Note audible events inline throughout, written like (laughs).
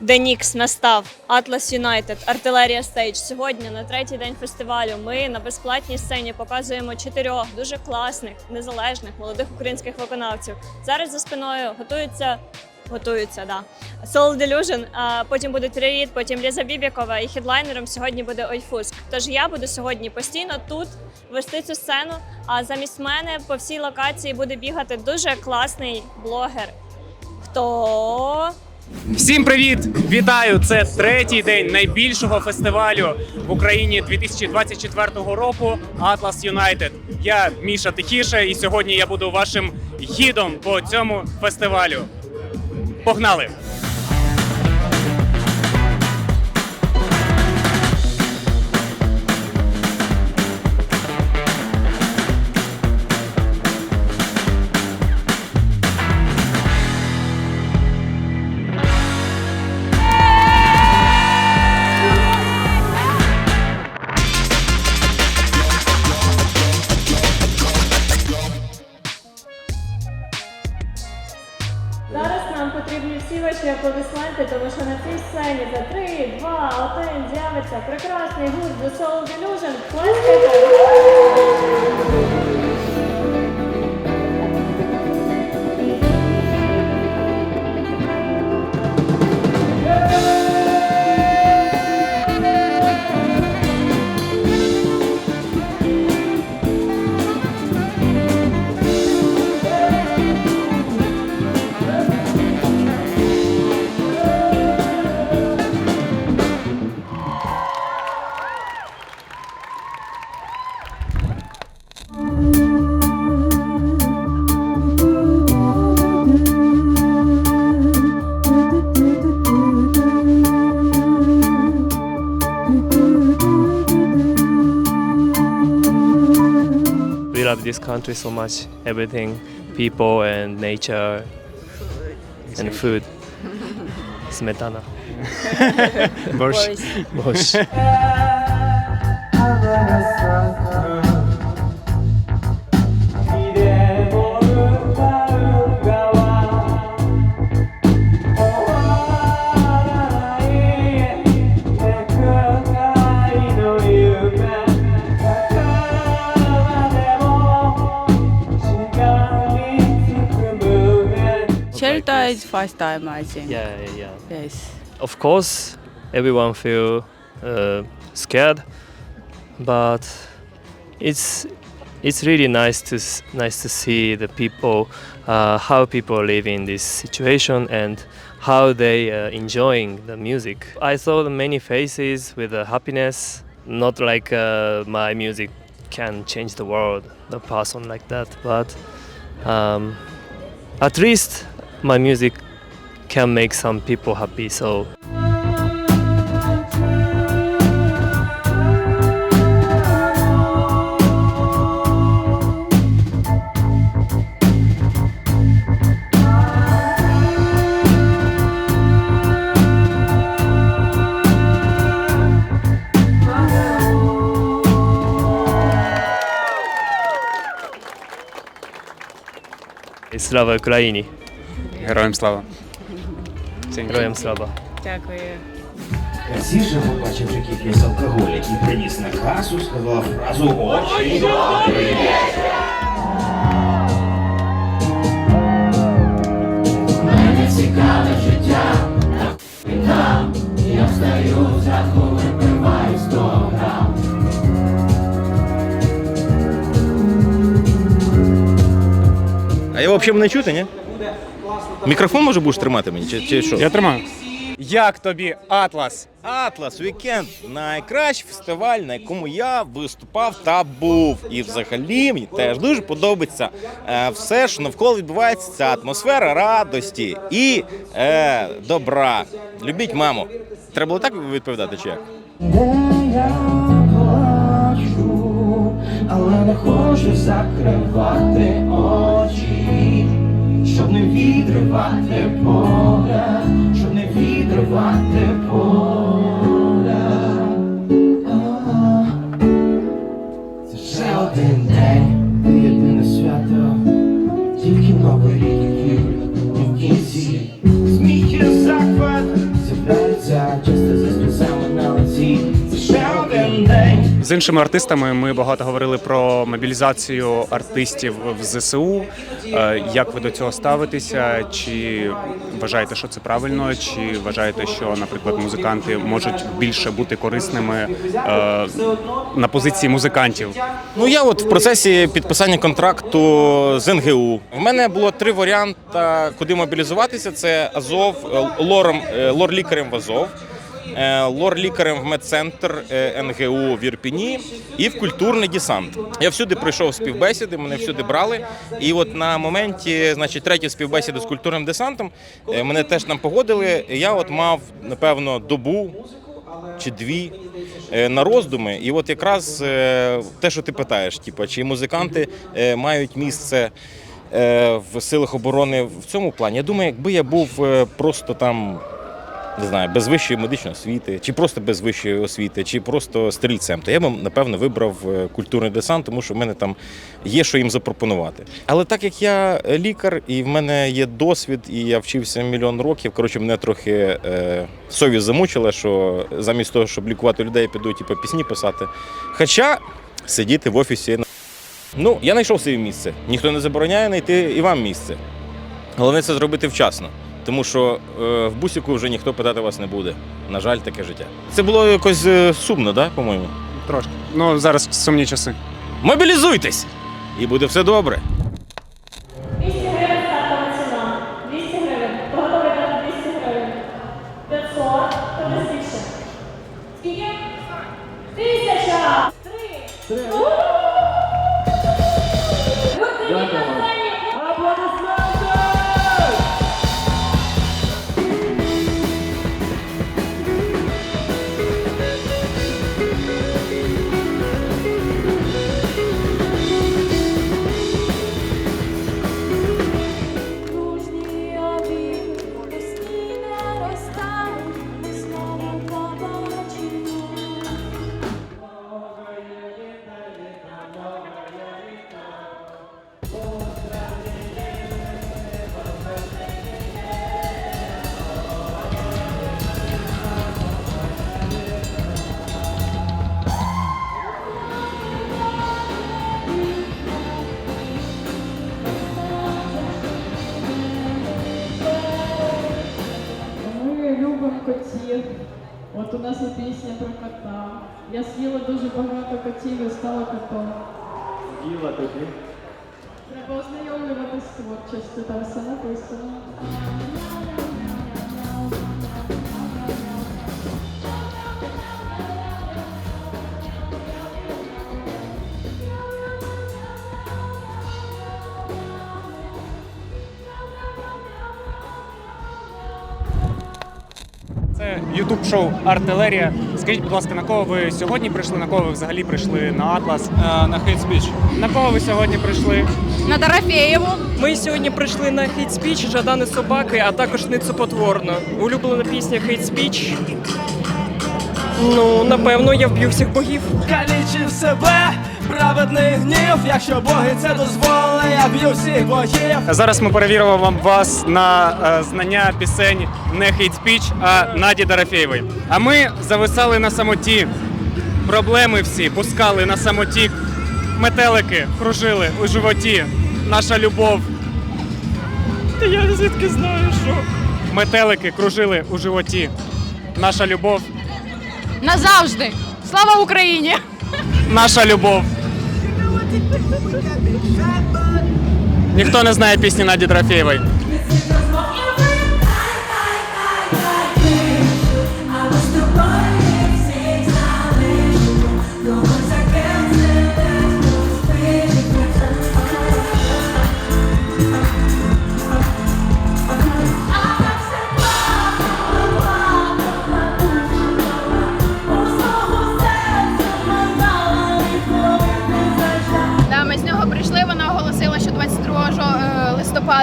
Денікс настав Atlas United, Артилерія Стейдж. Сьогодні на третій день фестивалю. Ми на безплатній сцені показуємо чотирьох дуже класних, незалежних молодих українських виконавців. Зараз за спиною готуються. Готуються, да. Soul Delusion, а потім буде Триріт, потім Ліза Бібікова і хедлайнером сьогодні буде Ойфуск. Тож я буду сьогодні постійно тут вести цю сцену. А замість мене по всій локації буде бігати дуже класний блогер. Хто Всім привіт! Вітаю! Це третій день найбільшого фестивалю в Україні 2024 року Atlas United. Я Міша Тихіше, і сьогодні я буду вашим гідом по цьому фестивалю. Погнали! Прекрасний гурт The Soul Delusion. Плескайте! this country so much everything people and nature and food. (laughs) Smetana. Borsch (laughs) borsch (laughs) is first time, I think. Yeah, yeah, yeah. Yes. Of course, everyone feel uh, scared, but it's it's really nice to nice to see the people, uh, how people live in this situation and how they uh, enjoying the music. I saw the many faces with uh, happiness. Not like uh, my music can change the world, the person like that, but um, at least my music can make some people happy. So. Slava Ukraini! Героям слава! Героям слава! Дякую. Всі же побачивши кількість алкоголю, який приніс на касу, сказала фразу «Очі добрі». Мене цікаве життя, та там я встаю зранку, випиваю сто грам. А я взагалі мене чути, ні? Мікрофон може будеш тримати мені, чи, чи що? Я тримаю. Як тобі Атлас? Атлас Вікенд найкращий фестиваль, на якому я виступав та був. І взагалі мені теж дуже подобається е, все, що навколо відбувається. Ця атмосфера радості і е, добра. Любіть маму. Треба було так відповідати, чи як? Де я плачу, але не хочу закривати очі, не відривати поля, щоб не відривати поля. З іншими артистами ми багато говорили про мобілізацію артистів в ЗСУ. Е, Як ви до цього ставитеся? Чи вважаєте, що це правильно? Чи вважаєте, що, наприклад, музиканти можуть більше бути корисними е, на позиції музикантів? Ну я от в процесі підписання контракту з НГУ. В мене було три варіанти, куди мобілізуватися: це Азов, е, лором, е, лор-лікарем в Азов. Е, Лор-лікарем в медцентр е, НГУ в Ірпіні і в культурний десант. Я всюди пройшов співбесіди, мене всюди брали. І от на моменті, значить, третьої співбесіди з культурним десантом е, мене теж там погодили. Я от мав напевно добу чи дві на роздуми. І от якраз те, що ти питаєш, типу, чи музиканти мають місце в силах оборони в цьому плані. Я думаю, якби я був просто там. Не знаю, без вищої медичної освіти, чи просто без вищої освіти, чи просто стрільцем, то я б напевно вибрав е, культурний десант, тому що в мене там є що їм запропонувати. Але так як я е, лікар і в мене є досвід, і я вчився мільйон років, коротше, мене трохи е, совість замучила, що замість того, щоб лікувати людей, піду типу, пісні писати. Хоча сидіти в офісі. Ну, я знайшов своє місце. Ніхто не забороняє знайти і вам місце. Головне це зробити вчасно. Тому що е, в бусіку вже ніхто питати вас не буде. На жаль, таке життя. Це було якось е, сумно, да, по-моєму? Трошки. Ну зараз сумні часи. Мобілізуйтесь! І буде все добре. Дуже багато котів і стала котом. З'їла тобі? Треба ознайомлюватись з творчістю, там все написано. Це ютуб шоу Артилерія. Скажіть, будь ласка, на кого ви сьогодні прийшли? На кого ви взагалі прийшли на Атлас? на Hate Speech. На кого ви сьогодні прийшли? На Дорофеєву. Ми сьогодні прийшли на Hate Speech Жадани собаки, а також ницупотворно. Улюблена пісня Hate Speech. Ну, напевно, я вб'ю всіх богів. Калічив себе, праведний гнів, якщо боги це дозволили, я б'ю всіх богів. Зараз ми перевіримо вам вас на е, знання пісень не Hate Speech, а Наді Дорофєєвої. А ми зависали на самоті. Проблеми всі пускали на самоті. Метелики кружили у животі. Наша любов. Та я звідки знаю, що. Метелики кружили у животі. Наша любов. Назавжди. Слава Україні! Наша любов. Ніхто не знає пісні Наді Дорофєєвої.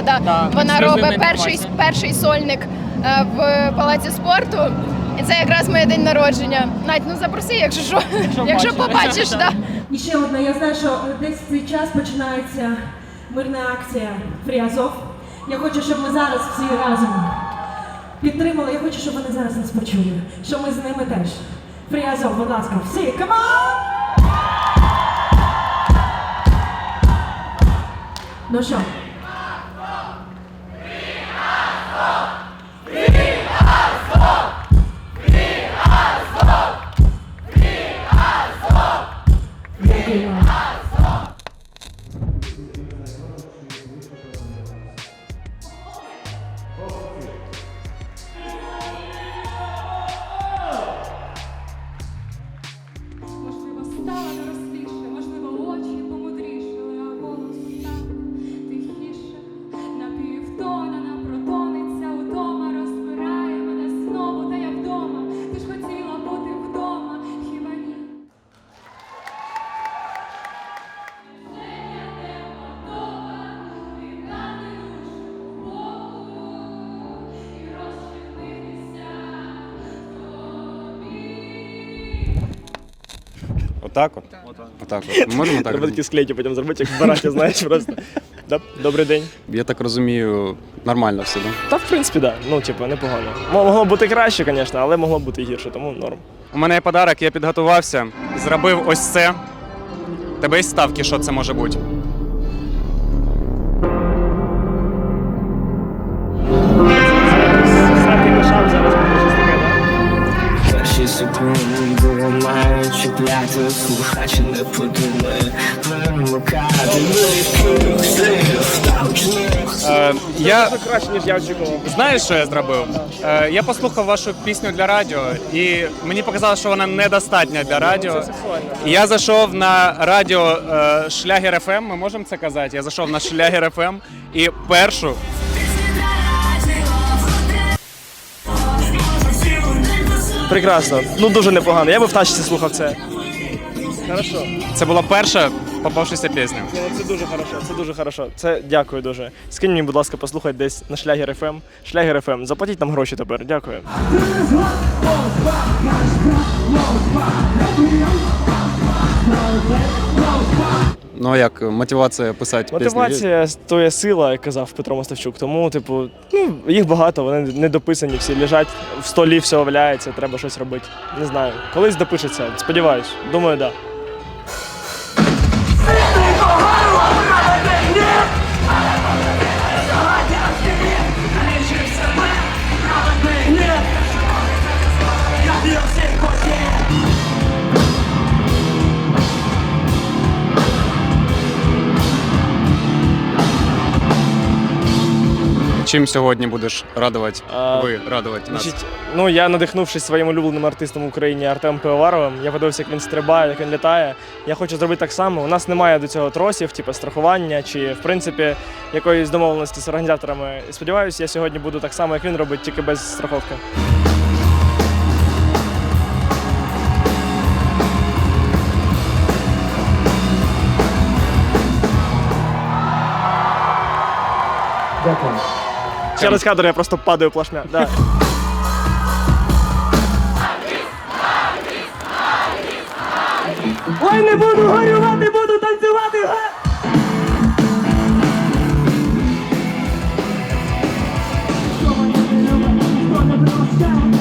правда. Да, Вона робить перший перший сольник е, в палаці спорту. І це якраз моє день народження. Надь, ну запроси, якщо що, якщо, якщо побачиш, да. (laughs) І ще одна, я знаю, що десь в цей час починається мирна акція Фріазов. Я хочу, щоб ми зараз всі разом підтримали. Я хочу, щоб вони зараз нас почули. Що ми з ними теж. Фріазов, будь ласка, всі камон! Ну що? Отак от. Отак от. Ми можемо так? Треба такі склейки потім зробити, як в бараті, знаєш, просто. (laughs) Добрий день. Я так розумію, нормально все, да? Та в принципі, так. Да. Ну, типу, непогано. Могло бути краще, звісно, але могло бути і гірше, тому норм. У мене є подарок, я підготувався. Зробив ось це. Тебе й ставки, що це може бути? Чіпляти, слухачі не подумає, слів Е, я краще, ніж я очікував. знаєш, що я зробив? Е, я послухав вашу пісню для радіо, і мені показалось, що вона недостатня для радіо. І Я зайшов на радіо е, Шлягер ФМ, ми можемо це казати. Я зайшов на Шлягер ФМ і першу. Прекрасно. Ну дуже непогано. Я би в тачці слухав це. Хорошо. Це була перша попавшися пісня. Ні, ну Це дуже хорошо, це дуже хорошо. Це дякую дуже. Скинь мені, будь ласка, послухай десь на шлягер ФМ. Шлягер ФМ. Заплатіть нам гроші тепер. Дякую. Ну а як мотивація писати пісні? Мотивація то є сила, як казав Петро Мостовчук. Тому, типу, ну їх багато, вони не дописані, всі лежать в столі, все валяється, треба щось робити. Не знаю. Колись допишеться. Сподіваюсь. Думаю, так. Да. Чим сьогодні будеш радувати? А, Ви радувати нас? Значить, ну я надихнувшись своїм улюбленим артистом в Україні Артем Пивоваровим, я подивився, як він стрибає, як він літає. Я хочу зробити так само. У нас немає до цього тросів, типу страхування чи в принципі якоїсь домовленості з організаторами. І Сподіваюся, я сьогодні буду так само, як він робить, тільки без страховки. Дякую. Через кадр я просто падаю плашмя. Да. Ой, не буду горювати, буду танцювати.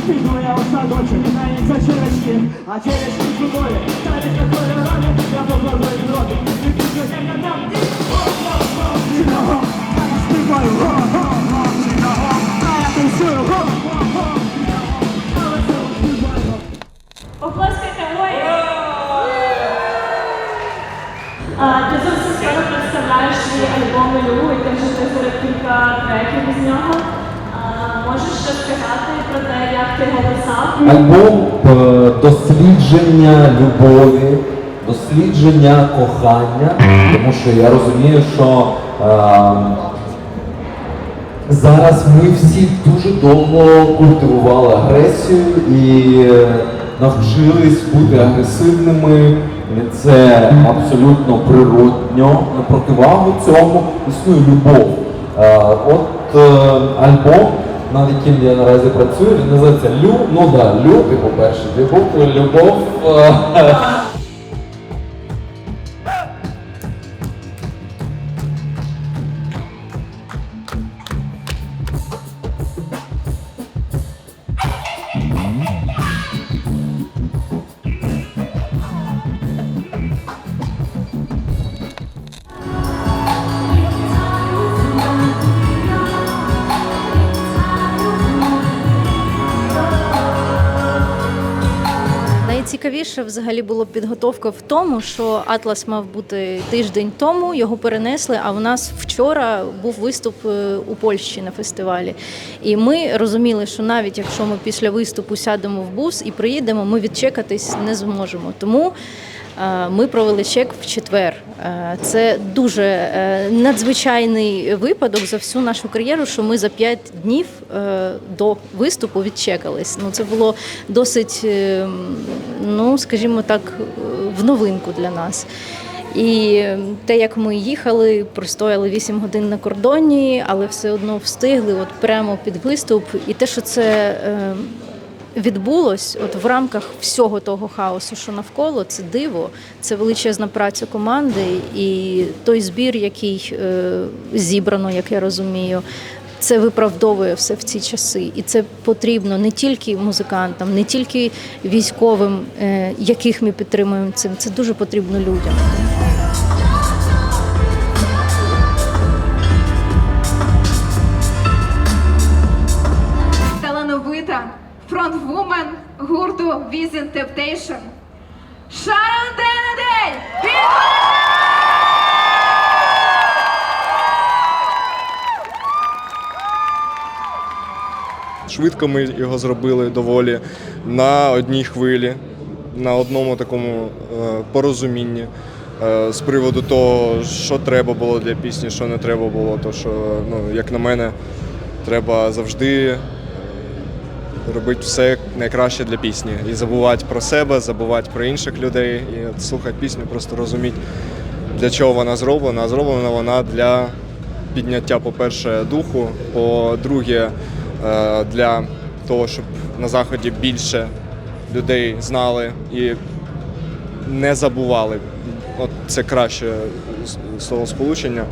Піду я у садочок, навіть за черешки, а черешки з тобою, ставить на кольорами, я покладу їм роти, і я дам, і свій альбом «Ілю», і ти вже вибрав кілька треків з нього. Можеш щось сказати про те, як ти його писав? Альбом е, дослідження любові, дослідження кохання, тому що я розумію, що е, зараз ми всі дуже довго культивували агресію і е, навчились бути агресивними. І Це абсолютно природньо. На противагу цьому існує любов. Е, От е, альбом, над яким я наразі працюю, він називається Лю. Ну да, Лю, типу перший, любов, любов. Найцікавіше взагалі було підготовка в тому, що Атлас мав бути тиждень тому, його перенесли. А у нас вчора був виступ е, у Польщі на фестивалі. І ми розуміли, що навіть якщо ми після виступу сядемо в бус і приїдемо, ми відчекатись не зможемо. Тому е, ми провели чек в четвер. Е, Це дуже е, надзвичайний випадок за всю нашу кар'єру, що ми за 5 днів е, до виступу відчекались. Ну це було досить, ну скажімо так, в новинку для нас. І те, як ми їхали, простояли 8 годин на кордоні, але все одно встигли от прямо під виступ. І те, що це відбулось от в рамках всього того хаосу, що навколо, це диво, це величезна праця команди, і той збір, який е, зібрано, як я розумію. Це виправдовує все в ці часи, і це потрібно не тільки музикантам, не тільки військовим, е, яких ми підтримуємо цим. Це дуже потрібно людям. Vision Temptation. Шарон Денедель! Швидко ми його зробили доволі на одній хвилі, на одному такому е, порозумінні е, з приводу того, що треба було для пісні, що не треба було. То що, ну, як на мене, треба завжди робити все найкраще для пісні. І забувати про себе, забувати про інших людей, і слухати пісню, просто розуміти, для чого вона зроблена. Зроблена вона для підняття, по-перше, духу, по-друге, е, для того, щоб на заході більше людей знали і не забували. От це краще словосполучення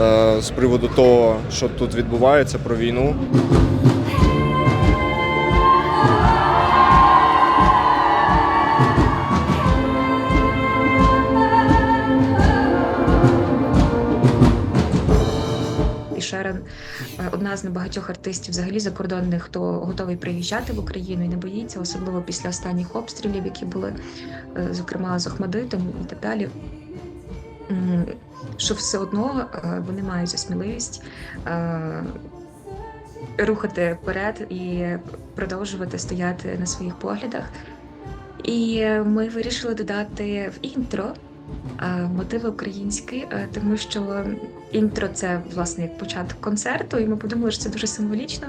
е, з приводу того, що тут відбувається про війну. І е, одна з небагатьох артистів, взагалі закордонних, хто готовий приїжджати в Україну і не боїться, особливо після останніх обстрілів, які були, е, зокрема з Охмадитом і так далі. Що все одно е, вони мають цю сміливість рухати вперед і продовжувати стояти на своїх поглядах. І ми вирішили додати в інтро мотиви українські, тому що інтро це власне як початок концерту, і ми подумали, що це дуже символічно.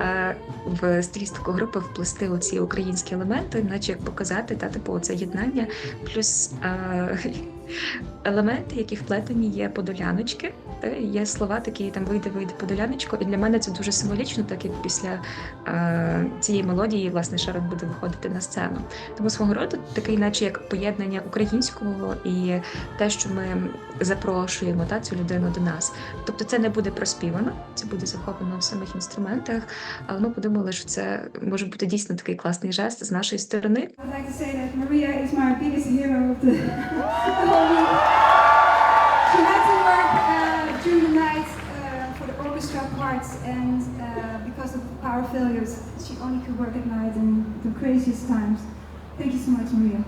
Е, в стилістику групи вплести оці українські елементи, наче як показати та типу це єднання, плюс е, елементи, які вплетені, є подоляночки. Є слова такі там вийде, вийде подоляночко. І для мене це дуже символічно, так як після е, цієї мелодії власне Шарон буде виходити на сцену. Тому свого роду такий, наче як поєднання українського і те, що ми запрошуємо та цю людину до нас. Тобто це не буде проспівано, це буде захоплено в самих інструментах. Але ми подумали, що це може бути дійсно такий класний жест з нашої сторони. (laughs) She had to work uh, during the night uh, for the orchestra parts, and uh, because of power failures, she only could work at night in the craziest times. Thank you so much, Maria.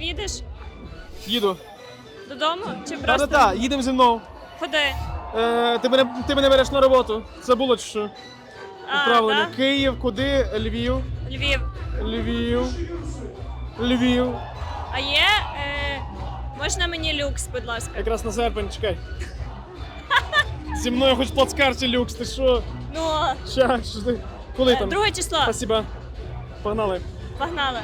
Їдеш? Їду. Додому? Чи просто та та їдемо зі мною. куди? Е, ти, мене, ти мене береш на роботу. Це було чи що? Відправлення. да? Київ, куди? Львів. Львів. Львів. Львів. А є. Е, можна мені люкс, будь ласка. Якраз на серпень, чекай. (laughs) Зі мною хоч плацкарті люкс, ти що? Ну, Ща, що ти? Коли Е, там? друге число. Спасибо. Погнали. погнали.